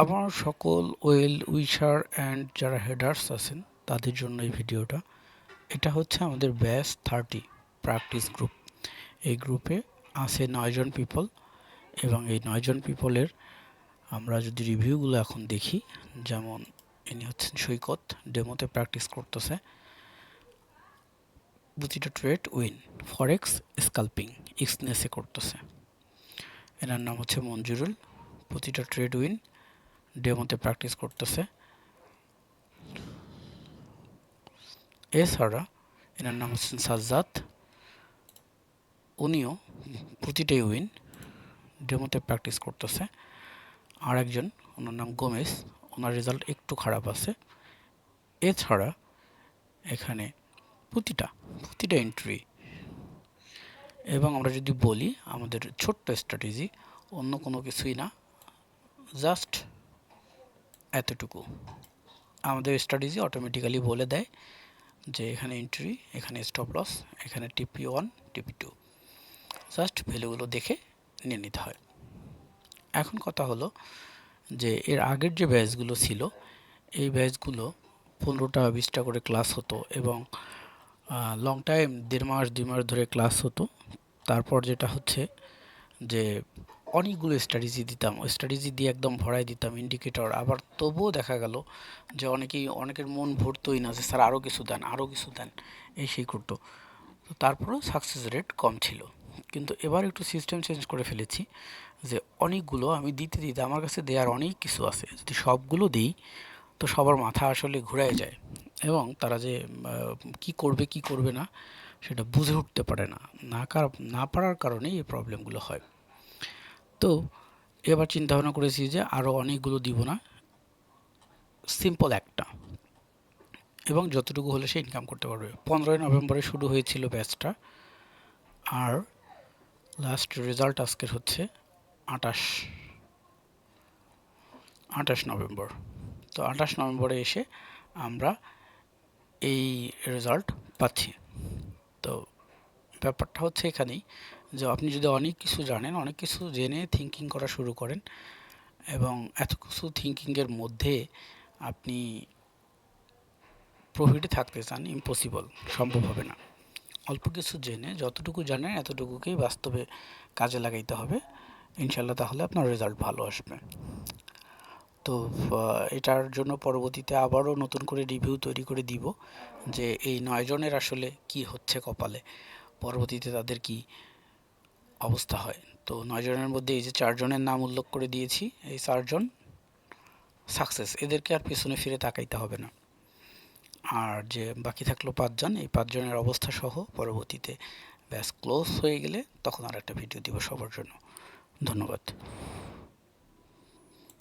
আমার সকল well wisher and যারা হেডার্স আছেন, তাদের জন্য এই ভিডিওটা। এটা হচ্ছে আমাদের ব্যাস থার্টি প্র্যাকটিস গ্রুপ। এই গ্রুপে আছে নয়জন পিপল এবং এই নয়জন পিপলের আমরা যদি রিভিউগুলো এখন দেখি, যেমন ইনি হচ্ছেন সৈকত, ডেমোতে প্র্যাকটিস করতেছে। প্রতিটা ট্রেড উইন, ফরেক্স স্কাল্পিং, এক্সনেসে করতেছে। এনার নাম হচ্ছে মঞ্জুরুল। প্রতিটা ট্রেড উইন ডেমোতে প্র্যাকটিস করতেছে। এছাড়া এনার নাম হচ্ছেন সাজ্জাদ। উনিও প্রতিটাই উইন ডেমোতে প্র্যাকটিস করতেছে। আর একজন ওনার নাম গোমেস ওনার রেজাল্ট একটু খারাপ আছে। এছাড়া এখানে প্রতিটা প্রতিটা এন্ট্রি এবং আমরা যদি বলি আমাদের ছোট্ট স্ট্র্যাটেজি অন্য কোনো কিছুই না জাস্ট এতটুকু। আমাদের স্ট্র্যাটেজি অটোমেটিক্যালি বলে দেয় যে এখানে এন্ট্রি এখানে স্টপ লস এখানে TP one TP two just ভ্যালুগুলো দেখে নিয়ে নিতে হয়। এখন কথা হলো যে এর আগের যে ব্যাচগুলো ছিল, এই ব্যাচগুলো পনেরোটা বিশটা করে ক্লাস হতো এবং লং টাইম দেড় মাস, দুই মাস ধরে ক্লাস হতো। তারপর যেটা হচ্ছে যে অনেকগুলো স্ট্র্যাটেজি দিতাম। স্ট্র্যাটেজি দিয়ে একদম ভরাই দিতাম ইন্ডিকেটর আবার তবুও দেখা গেল যে অনেকেই, অনেকের মন ভরতই না যে, স্যার আরও কিছু দেন আরও কিছু দেন। এই সেই করতো। তো তারপরেও সাকসেস রেট কম ছিল। কিন্তু এবার একটু সিস্টেম চেঞ্জ করে ফেলেছি যে, অনেকগুলো আমি দিতে দিতে আমার কাছে দেওয়ার অনেক কিছু আছে। যদি সবগুলো দিই, তো সবার মাথা আসলে ঘুরায় যায়। এবং তারা যে কি করবে কি করবে না, সেটা বুঝে উঠতে পারে না। না না পারার কারণেই এই প্রবলেমগুলো হয়। তো এবার চিন্তা ভাবনা করেছি যে আরও অনেকগুলো দিব না। সিম্পল একটা। এবং যতটুকু হলে সে ইনকাম করতে পারবে। পনেরোই নভেম্বরে শুরু হয়েছিল ব্যাচটা আর লাস্ট রেজাল্ট আজকের হচ্ছে আটাশ আটাশ নভেম্বর। তো আঠাশ নভেম্বরে এসে আমরা এই রেজাল্ট পাচ্ছি। তো ব্যাপারটা হচ্ছে এখানেই। যে আপনি যদি অনেক কিছু জানেন, অনেক কিছু জেনে থিঙ্কিং করা শুরু করেন এবং এত কিছু থিঙ্কিংয়ের মধ্যে আপনি প্রফিটে থাকতে চান ইম্পসিবল সম্ভব হবে না। অল্প কিছু জেনে, যতটুকু জানেন, এতটুকুকেই বাস্তবে কাজে লাগাইতে হবে। ইনশাল্লাহ তাহলে আপনার রেজাল্ট ভালো আসবে। তো এটার জন্য পরবর্তীতে আবারও নতুন করে রিভিউ তৈরি করে দিব যে এই নয়জনের আসলে কি হচ্ছে কপালে। পরবর্তীতে তাদের কি অবস্থা হয়। তো নয়জনের মধ্যে এই যে চারজনের নাম উল্লেখ করে দিয়েছি, এই চারজন সাকসেস এদেরকে আর পেছনে ফিরে তাকাইতে হবে না। আর যে বাকি থাকল পাঁচজন, এই পাঁচজনের অবস্থা সহ পরবর্তীতে ব্যাস ক্লোজ হয়ে গেলে তখন আর একটা ভিডিও দিব সবার জন্য। ধন্যবাদ।